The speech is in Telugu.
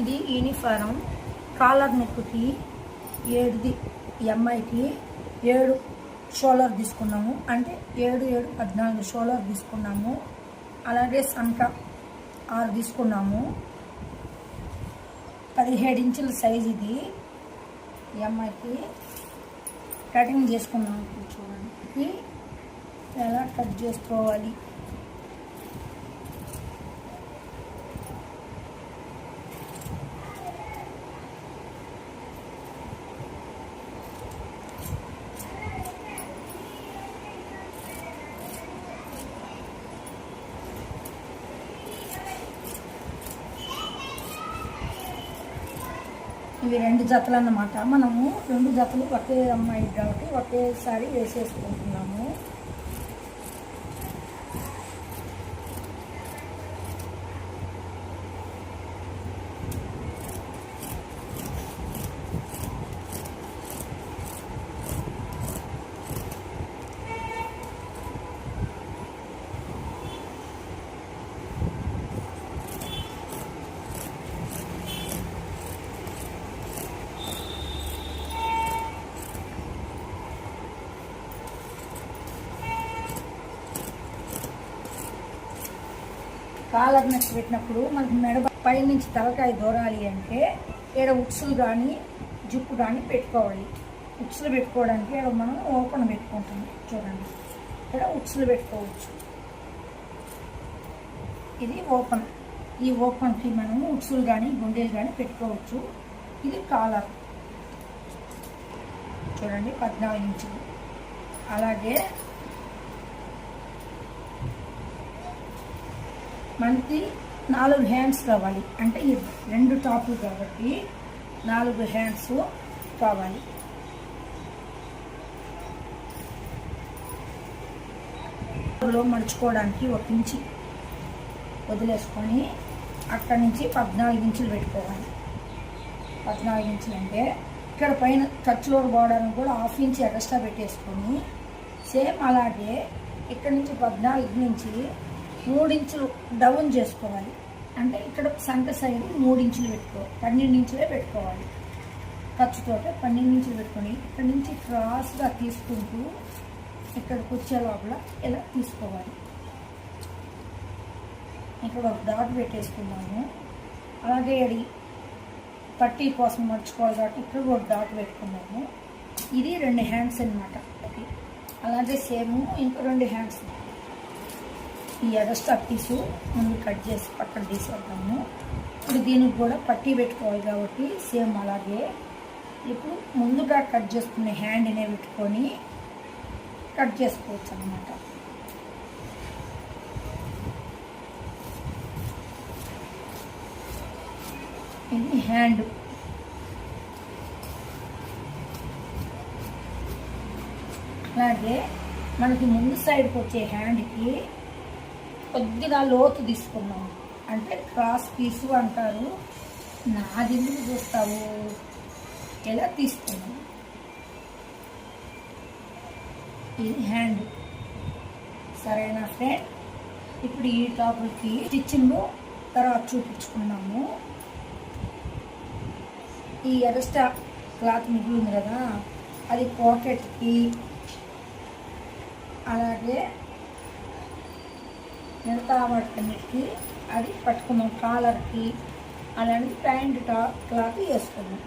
ఇది యూనిఫారం కాలర్ నెక్కి ఏడుది ఎంఐకి ఏడు షోలర్ తీసుకున్నాము. అంటే ఏడు ఏడు పద్నాలుగు షోలర్ తీసుకున్నాము. అలాగే సంక ఆరు తీసుకున్నాము. పదిహేడు ఇంచుల సైజ్ ఇది. ఎంఐకి కటింగ్ చేసుకున్నాము. చూడండి. ఎలా కట్ చేసుకోవాలి? ఇవి రెండు జతలు అన్నమాట. మనము రెండు జతలు ఒకే అమ్మాయి కాబట్టి ఒకేసారి వేసేసుకుంటున్నాం. కాలర్ నెక్ పెట్టినప్పుడు మనకి మెడ పై నుంచి తలకాయ దూరాలి అంటే ఇక్కడ ఉక్సులు కానీ జుప్పు కానీ పెట్టుకోవాలి. ఉక్సులు పెట్టుకోవడానికి ఇక్కడ మనం ఓపెన్ పెట్టుకుంటాం చూడండి. ఇక్కడ ఉక్సులు పెట్టుకోవచ్చు. ఇది ఓపెన్. ఈ ఓపెన్కి మనము ఉక్సులు కానీ గుండెలు కానీ పెట్టుకోవచ్చు. ఇది కాలర్. చూడండి పద్నాలుగు ఇంచులు. అలాగే మనకి నాలుగు హ్యాండ్స్ కావాలి. అంటే ఈ రెండు టాపులు కాబట్టి నాలుగు హ్యాండ్స్ కావాలి. లో మడుచుకోవడానికి ఒక ఇంచి వదిలేసుకొని అక్కడి నుంచి పద్నాలుగు ఇంచులు పెట్టుకోవాలి. పద్నాలుగు ఇంచులు అంటే ఇక్కడ పైన ఖర్చులో పోవడానికి కూడా హాఫ్ ఇంచ్ ఎక్స్ట్రా పెట్టేసుకొని సేమ్ అలాగే ఇక్కడ నుంచి పద్నాలుగు నుంచి మూడించులు డౌన్ చేసుకోవాలి. అంటే ఇక్కడ సంక సైడ్ మూడించులు పెట్టుకోవాలి పన్నెండు ఇంచులే పెట్టుకోవాలి. ఖర్చుతో పన్నెండు ఇంచులు పెట్టుకొని ఇక్కడ నుంచి క్రాస్గా తీసుకుంటూ ఇక్కడికి వచ్చే లోపల ఇలా తీసుకోవాలి. ఇక్కడ ఒక డాట్ పెట్టేసుకున్నాము. అలాగే అది పట్టీ కోసం మర్చుకోవాలి కాబట్టి ఇక్కడ ఒక డాట్ పెట్టుకున్నాము. ఇది రెండు హ్యాండ్స్ అన్నమాట. అలాగే సేమ్ ఇంకో రెండు హ్యాండ్స్. ఈ ఎగస్ట్రా పీసు ముందు కట్ చేసి పక్కన తీసేద్దాము. ఇప్పుడు దీనికి కూడా పట్టీ పెట్టుకోవాలి కాబట్టి సేమ్ అలాగే. ఇప్పుడు ముందుగా కట్ చేసుకునే హ్యాండ్నే పెట్టుకొని కట్ చేసుకోవచ్చు అనమాట ఇది హ్యాండ్ అలాగే మనకి ముందు సైడ్కి వచ్చే హ్యాండ్కి కొద్దిగా లోతు తీసుకున్నాం అంటే క్రాస్ పీసు అంటారు. నాది ఎందుకు చూస్తావు? ఎలా తీసుకున్నాం ఇది హ్యాండ్. సరేనా ఫ్రెండ్? ఇప్పుడు ఈ టాపులకి స్టిచ్చింగ్ తర్వాత చూపించుకున్నాము ఈ ఎక్స్ట్రా క్లాత్ మిగిలింది కదా అది పాకెట్కి అలాగే మిగతా వాటికి అది పట్టుకున్నాం కాలర్కి అలాంటి ప్యాంట్ టాప్ క్లాత్ వేసుకున్నాం.